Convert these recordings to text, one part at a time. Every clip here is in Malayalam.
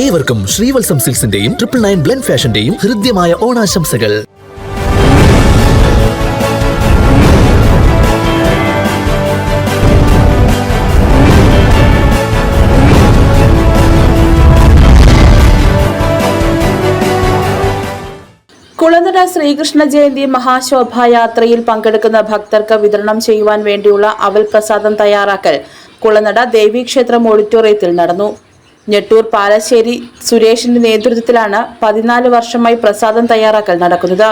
ഏവർക്കും ശ്രീവത്സം സിൽസിന്റെയും ട്രിപ്പിൾ നയൻ ബ്ലെൻഡ് ഫാഷന്റെയും ഹൃദ്യമായ ഓണാശംസകൾ. കുളനട ശ്രീകൃഷ്ണ ജയന്തി മഹാശോഭായാത്രയിൽ പങ്കെടുക്കുന്ന ഭക്തർക്ക് വിതരണം ചെയ്യുവാൻ വേണ്ടിയുള്ള അവൽ പ്രസാദം തയ്യാറാക്കൽ കുളനട ദേവീക്ഷേത്രം ഓഡിറ്റോറിയത്തിൽ നടന്നു. ഞെട്ടൂർ പാലശ്ശേരി സുരേഷിന്റെ നേതൃത്വത്തിലാണ് പതിനാല് വർഷമായി പ്രസാദം തയ്യാറാക്കൽ നടക്കുന്നത്.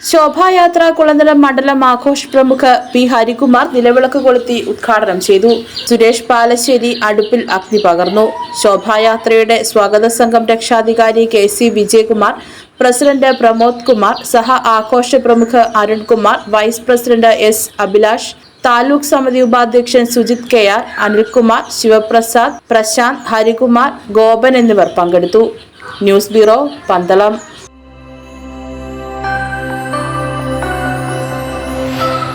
ശോഭായാത്ര കുളനിലം മണ്ഡലം ആഘോഷ പ്രമുഖ പി ഹരികുമാർ നിലവിളക്ക് കൊളുത്തി ഉദ്ഘാടനം ചെയ്തു. സുരേഷ് പാലശ്ശേരി അടുപ്പിൽ അഗ്നി പകർന്നു. ശോഭായാത്രയുടെ സ്വാഗത സംഘം രക്ഷാധികാരി K C Vijayakumar president Pramod Kumar സഹ ആഘോഷ പ്രമുഖ Arunkumar vice president S Abhilash taluk സമിതി ഉപാധ്യക്ഷൻ സുജിത് കെ ആർ അനിൽകുമാർ ശിവപ്രസാദ് പ്രശാന്ത് ഹരികുമാർ ഗോപൻ എന്നിവർ പങ്കെടുത്തു. News bureau Pandalam.